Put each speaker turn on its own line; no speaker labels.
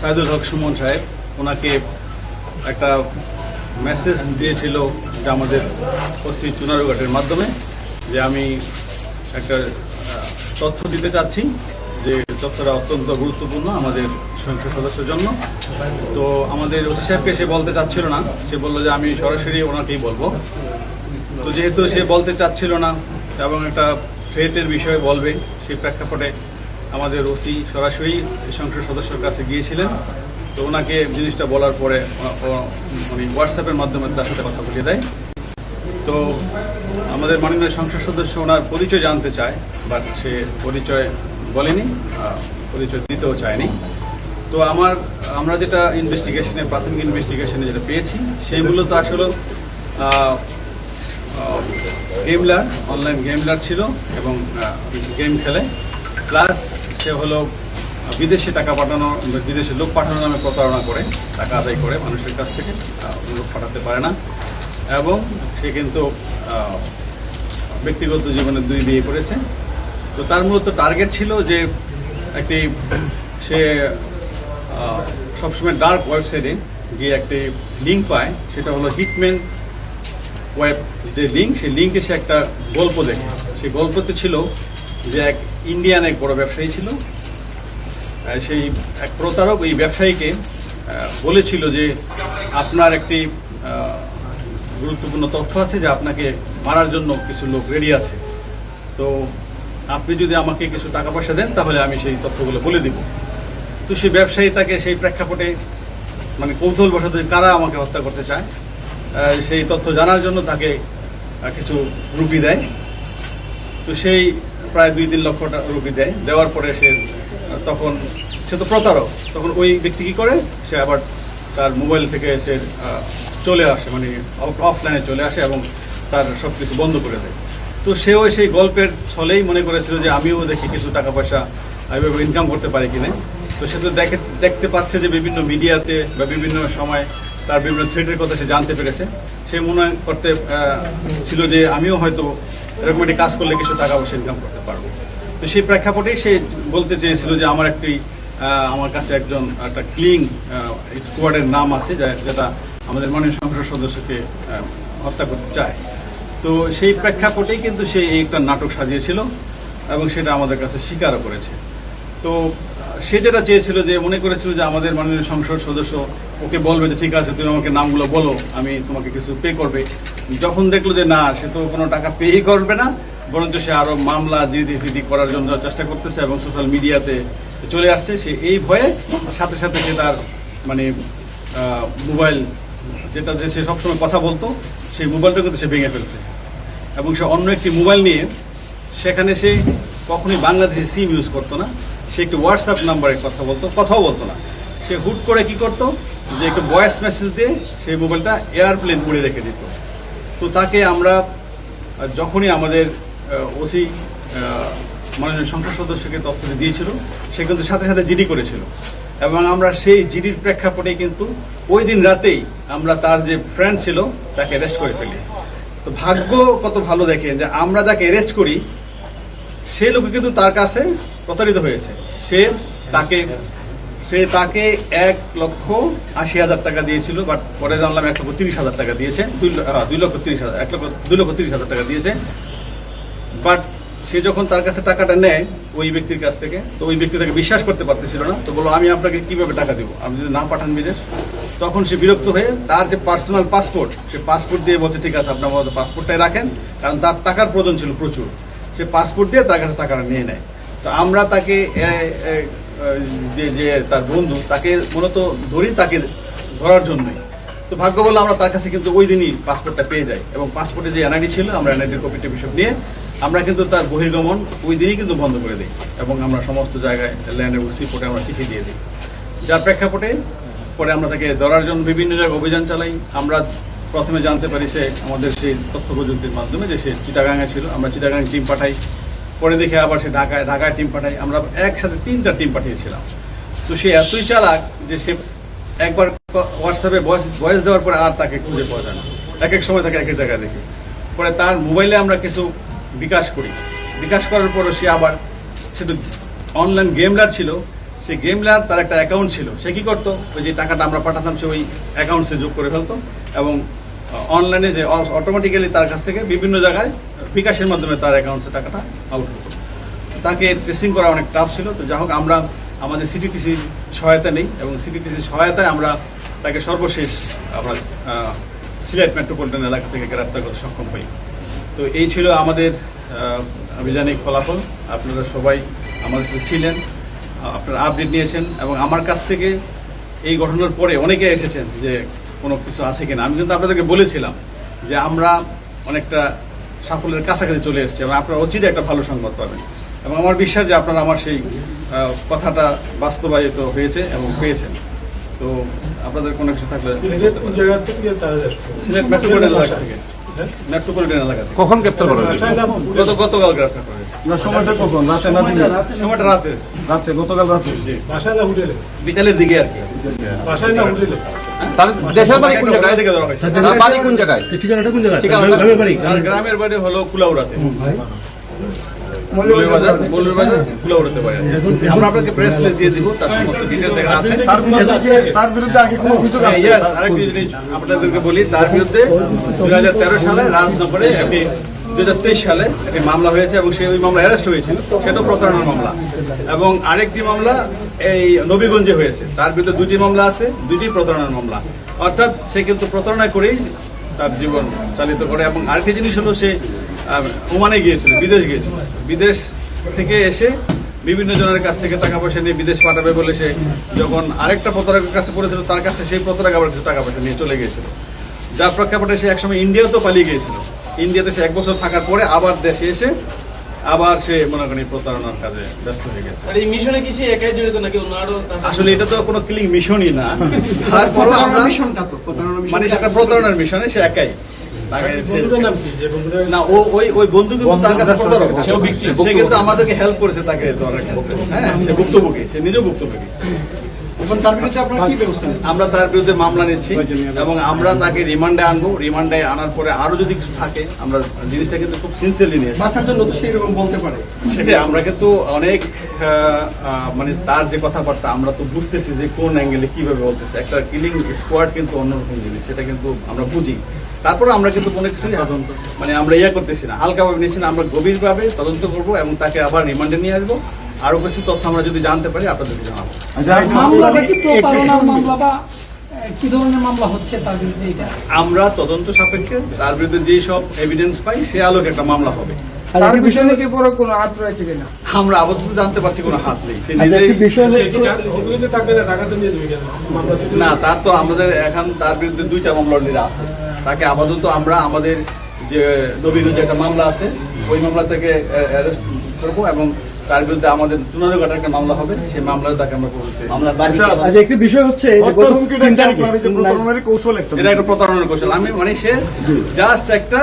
সাইদুল হক সুমন সাহেব, ওনাকে একটা মেসেজ দিয়েছিল যে আমাদের পশ্চিম চুনারুঘাটের মাধ্যমে যে আমি একটা তথ্য দিতে চাচ্ছি। তথ্যটা অত্যন্ত গুরুত্বপূর্ণ আমাদের সংসদ সদস্যের জন্য। তো আমাদের ওসি সাহেবকে সে বলতে চাচ্ছিল না। সে বলল যে, আমি সরাসরি ওনাকেই বলব। তো যেহেতু সে বলতে চাচ্ছিল না এবং একটা থ্রেটের বিষয়ে বলবে সেই প্রেক্ষাপটে আমাদের ওসি সরাসরি সংসদ সদস্যের কাছে গিয়েছিলেন। তো ওনাকে জিনিসটা বলার পরে মানে হোয়াটসঅ্যাপের মাধ্যমে তার সাথে কথা বলিয়ে দেয়। তো আমাদের মাননীয় সংসদ সদস্য ওনার পরিচয় জানতে চায়, বাট সে পরিচয় বলেনি পরিচয় দিতেও চায়নি। তো আমার, আমরা যেটা ইনভেস্টিগেশনে প্রাথমিক ইনভেস্টিগেশনে যেটা পেয়েছি, সেই মূলত আসলে গেমলার অনলাইন গেমলার ছিল এবং গেম খেলে। প্লাস সে হলো বিদেশে টাকা পাঠানো বিদেশে লোক পাঠানোর নামে প্রতারণা করে, টাকা আদায় করে মানুষের কাছ থেকে লোক পাঠাতে পারে না। এবং সে কিন্তু ব্যক্তিগত জীবনে দুই বিয়ে করেছে। তো তার মূলত টার্গেট ছিল যে একটি, সে সবসময় ডার্ক ওয়েবসাইটে গিয়ে একটি লিঙ্ক পায়, সেটা হলো হিটম্যান ওয়েব যে লিঙ্ক সেই লিঙ্কে সে একটা গল্প দেখে। সেই গল্পতে ছিল যে এক ইন্ডিয়ান এক বড় ব্যবসায়ী ছিল সেই এক প্রতারক ওই ব্যবসায়ীকে বলেছিল যে আপনার একটি গুরুত্বপূর্ণ তথ্য আছে যে আপনাকে মারার জন্য কিছু লোক রেডি আছে। তো আপনি যদি আমাকে কিছু টাকা পয়সা দেন, তাহলে আমি সেই তথ্যগুলো বলে দিব। তো সেই ব্যবসায়ী তাকে সেই প্রেক্ষাপটে মানে কৌতূহল কৌতূহলবশত কারা আমাকে হত্যা করতে চায় সেই তথ্য জানার জন্য তাকে কিছু রুপি দেয়। তো সেই প্রায় দুই তিন লক্ষ রুপি দেয়। দেওয়ার পরে সে তখন সে তো প্রতারক। তখন ওই ব্যক্তি কি করে? সে আবার তার মোবাইল থেকে সে চলে আসে মানে অফলাইনে চলে আসে এবং তার সব কিছু বন্ধ করে দেয়। তো সেও সেই গল্পের ছলেই মনে করেছিল যে আমিও দেখি কিছু টাকা পয়সা এভাবে ইনকাম করতে পারি কিনা। তো সে তো দেখে, দেখতে পাচ্ছে যে বিভিন্ন মিডিয়াতে বা বিভিন্ন সময় তার বিভিন্ন থ্রেটের কথা সে জানতে পেরেছে। সে মনে করতে ছিল যে আমিও হয়তো এরকম একটি কাজ করলে কিছু টাকা পয়সা ইনকাম করতে পারব। তো সেই প্রেক্ষাপটেই সে বলতে চেয়েছিল যে আমার একটি আমার কাছে একজন, একটা ক্লিং স্কোয়াডের নাম আছে যেটা আমাদের মাননীয় সংসদ সদস্যকে হত্যা করতে চায়। তো সেই প্রেক্ষাপটেই কিন্তু সে একটা নাটক সাজিয়েছিল এবং সেটা আমাদের কাছে স্বীকারও করেছে। তো, সে যেটা চেয়েছিল যে, মনে করেছিল যে, আমাদের মাননীয় সংসদ সদস্য ওকে বলবে যে, ঠিক আছে, তুমি আমাকে নামগুলো বলো, আমি তোমাকে কিছু পে করবে। যখন দেখল যে, না, সে তো কোনো টাকা পেই করবে না, বরঞ্চ সে আরও মামলা জিডি ফিডি করার জন্য চেষ্টা করতেছে এবং সোশ্যাল মিডিয়াতে চলে আসছে। সে এই ভয়ে সাথে সাথে সে তার মানে মোবাইল যেটা যে সে সবসময় কথা বলতো সেই মোবাইলটা কিন্তু সে ভেঙে ফেলছে। এবং সে অন্য একটি মোবাইল নিয়ে সেখানে সে কখনোই বাংলাদেশে সিম ইউজ করতো না, সে একটি হোয়াটসঅ্যাপ নাম্বারে কথা বলতো, কথাও বলতো না। সে হুট করে কি করতো, যে একটু ভয়েস মেসেজ দিয়ে সেই মোবাইলটা এয়ারপ্লেন করে রেখে দিত। তো তাকে আমরা যখনই আমাদের ওসি মাননীয় সংসদ সদস্যকে তথ্যটি দিয়েছিল, সে কিন্তু সাথে সাথে জিডি করেছিল। এবং আমরা সেই জিডির প্রেক্ষাপটে কিন্তু ওই দিন রাতেই আমরা তার যে ফ্রেন্ড ছিল, তাকে অ্যারেস্ট করে ফেলি। তো ভাগ্য কত ভালো দেখেন যে আমরা যাকে অ্যারেস্ট করি, সে লোক কিন্তু তার কাছে প্রতারিত হয়েছে। সে তাকে সে তাকে এক লক্ষ আশি হাজার টাকা দিয়েছিল বাট পরে জানলাম এক লক্ষ তিরিশ হাজার টাকা দিয়েছে, দুই লক্ষ তিরিশ হাজার, এক লক্ষ, দুই লক্ষ তিরিশ হাজার টাকা দিয়েছে। বাট সে যখন তার কাছে টাকাটা নেয়, ওই ব্যক্তির কাছ থেকে, তো ওই ব্যক্তি তাকে বিশ্বাস করতে পারতেছিল না, তো বলল, আমি আপনাকে কীভাবে টাকা দেবো? আপনি যদি না পাঠান বিদেশ? তখন সে বিরক্ত হয়ে তার যে পার্সোনাল পাসপোর্ট, সে পাসপোর্ট দিয়ে বলছে, ঠিক আছে আপনার মতো পাসপোর্টটাই রাখেন, কারণ তার টাকার প্রয়োজন ছিল প্রচুর। সে পাসপোর্ট দিয়ে তার কাছে টাকাটা নিয়ে নেয়। তো আমরা তাকে যে যে তার বন্ধু, তাকে মূলত ধরি তাকে ধরার জন্যই। তো ভাগ্য বলে আমরা তার কাছে কিন্তু ওই দিনই পাসপোর্টটা পেয়ে যাই এবং পাসপোর্টে যে এনআইডি ছিল, আমরা এনআইডির কপি টপি সব নিয়ে আমরা কিন্তু তার বহির্গমন ওই দিনই কিন্তু বন্ধ করে দিই এবং আমরা সমস্ত জায়গায় ল্যান্ড এবং সিপোর্টে আমরা চিঠি দিয়ে দিই। যার প্রেক্ষাপটে পরে আমরা তাকে ধরার জন্য বিভিন্ন জায়গায় অভিযান চালাই। আমরা প্রথমে জানতে পারি সে আমাদের সেই তথ্য প্রযুক্তির মাধ্যমে যে সে চিটাগাঙে ছিল। আমরা চিটাগাং টিম পাঠাই। পরে দেখে আবার সে ঢাকায় ঢাকায় টিম পাঠাই। আমরা একসাথে তিনটা টিম পাঠিয়েছিলাম। তো সে এতই চালাক যে সে একবার হোয়াটসঅ্যাপে ভয়েস ভয়েস দেওয়ার পরে আর তাকে খুঁজে পাওয়া যায় না। এক এক সময় তাকে এক এক জায়গায় দেখি। পরে তার মোবাইলে আমরা কিছু বিকাশ করি। বিকাশ করার পরে সে আবার সে তো অনলাইন গেমলার ছিল সেই গেমলার তার একটা অ্যাকাউন্ট ছিল। সে কি করতো? ওই যে টাকাটা আমরা পাঠাতাম, সে ওই অ্যাকাউন্টসে যোগ করে ফেলতো এবং অনলাইনে যে অটোমেটিক্যালি তার কাছ থেকে বিভিন্ন জায়গায় বিকাশের মাধ্যমে তার অ্যাকাউন্টে টাকাটা আউট হতো। তাকে ট্রেসিং করা অনেক টাফ ছিল। তো যাই হোক আমরা, আমাদের সিটিটিসির সহায়তা নেই এবং সিটিটিসির সহায়তায় আমরা তাকে সর্বশেষ আমরা সিলেট মেট্রোপলিটন এলাকা থেকে গ্রেপ্তার করতে সক্ষম হই। তো এই ছিল আমাদের আহ, আভিযানিক ফলাফল আপনারা সবাই আমাদের সাথে ছিলেন আপনারা আপডেট নিয়েছেন এবং আমার কাছ থেকে এই ঘটনার পরে অনেকে এসেছেন যে কোনো কিছু আছে কিনা আমি কিন্তু আপনাদেরকে বলেছিলাম যে আমরা অনেকটা সাফল্যের কাছাকাছি চলে এসেছি এবং আপনারা অচিরে একটা ভালো সংবাদ পাবেন এবং আমার বিশ্বাস যে আপনারা আমার সেই কথাটা বাস্তবায়িত হয়েছে এবং পেয়েছেন তো আপনাদের কোনো কিছু থাকলে? সিলেট মেট্রোপলিটন এলাকা থেকে? মেট্রোপলিটন
কখন গ্রেপ্তার করা হয়েছে?
গত গতকাল গ্রেফতার করা হয়েছে।
না সময়টা কখন? রাতে না দিনে?
সময়টা রাতে।
রাতে গতকাল রাতে?
বাসায় না হোটেলে?
বিকালের দিকে আর কি।
বাসায় না হোটেলে?
তার দেশের বাড়ি কোন জায়গায়?
থেকে ধরা হয়েছে
বাড়ি কোন জায়গায়?
ঠিকানাটা কোন জায়গায়?
ঠিকানাটা-
গ্রামের বাড়ি
আর গ্রামের বাড়ি হলো কুলাউড়াতে।
মৌলভীবাজার
মৌলভীবাজার মৌলভীবাজার কুলাউড়াতে বাড়ি আমরা আপনাকে প্রেস দিয়ে দিব তার সমস্ত ডিটেলস এখানে আছে।
তার বিরুদ্ধে আগে কোনো অভিযোগ আছে?
আরেকটি জিনিস আপনাদেরকে বলি তার বিরুদ্ধে দুই হাজার তেরো সালে রাজনগরে একটি দুই হাজার তেইশ সালে একটি মামলা হয়েছে এবং সে ওই মামলা অ্যারেস্ট হয়েছিল। সেটাও প্রতারণার মামলা। এবং আরেকটি মামলা এই নবীগঞ্জে হয়েছে। তার বিরুদ্ধে দুটি মামলা আছে দুটি প্রতারণার মামলা। অর্থাৎ সে কিন্তু প্রতারণা করেই তার জীবন চালিত করে। এবং আরেকটি জিনিস হলো সে ওমানে গিয়েছিল বিদেশ গিয়েছিল। বিদেশ থেকে এসে বিভিন্ন জনের কাছ থেকে টাকা পয়সা নিয়ে বিদেশ পাঠাবে বলে সে যখন আরেকটা প্রতারকের কাছে পড়েছিল তার কাছে সেই প্রতারক আবার কিছু টাকা পয়সা নিয়ে চলে গিয়েছিল। যার প্রেক্ষাপটে সে একসময় ইন্ডিয়াতেও পালিয়ে গিয়েছিল। ইন্ডিয়াতে সে এক বছর থাকার পরে আবার দেশে এসে আবার সে মনে করেন প্রতারণার কাজে ব্যস্ত হয়ে গেছে।
আর এই মিশনে কি একাই জড়িত নাকি অন্য আরও
আসলে এটা তো কোনো কিলিং মিশনই না। তারপরও আমরা মানে সেটা প্রতারণার মিশনে সে একাই। তাকে সে-
বন্ধুটার নাম কি যে বন্ধুটা
না ও ওই ওই বন্ধু কিন্তু তার কাছে প্রতারক। সে কিন্তু আমাদেরকে হেল্প করেছে তাকে ধরার হ্যাঁ সে ভুক্তভোগী সে নিজেও ভুক্তভোগী।
এখন তার বিরুদ্ধে আপনারা কি ব্যবস্থা নিচ্ছেন?
আমরা তার বিরুদ্ধে মামলা নিচ্ছি এবং আমরা তাকে রিমান্ডে আনব। রিমান্ডে আনার পরে আরও যদি কিছু থাকে আমরা জিনিসটা কিন্তু খুব সিনসিয়ারলি নিয়েছি
বাঁচার জন্য তো সেই রকম বলতে পারে?
সেটাই আমরা কিন্তু অনেক মানে তার যে কথাবার্তা আমরা তো বুঝতেছি যে কোন অ্যাঙ্গেলে কীভাবে বলতেছে। একটা কিলিং স্কোয়াড কিন্তু অন্যরকম জিনিস সেটা কিন্তু আমরা বুঝি। তারপরে আমরা কিন্তু কোনো কিছুই মানে আমরা ইয়া করতেছি না। হালকাভাবে নিচ্ছি না আমরা গভীরভাবে তদন্ত করব এবং তাকে আবার রিমান্ডে নিয়ে আসব। আরও কিছু তথ্য আমরা যদি জানতে পারি আপনাদেরকে জানাব।
আচ্ছা,
কি প্রতারণার মামলা বা আহ, কি ধরনের মামলা হচ্ছে তার বিরুদ্ধে এটা
আমরা তদন্ত সাপেক্ষে তার বিরুদ্ধে যেই সব এভিডেন্স পাই সে আলোকে একটা মামলা হবে।
তার বিষয় নাকি পরে কোনো হাত রয়েছে কিনা?
আমরা আপাতত জানতে পারছি কোনো হাত নেই। সে
আচ্ছা,
না
তার তো আমাদের এখন তার বিরুদ্ধে দুইটা মামলা অলরেডি আছে। তাকে আপাতত আমরা আমাদের যে নবীগঞ্জে একটা মামলা আছে ওই মামলা থেকে অ্যারেস্ট করব এবং তার বিরুদ্ধে আমাদের চুনারঘাটের একটা মামলা হবে সেই মামলা তাকে আমরা করতে
আচ্ছা,
আচ্ছা একটি বিষয় হচ্ছে
এটা একটা প্রতারণার কৌশল। আমি মানে সে জাস্ট একটা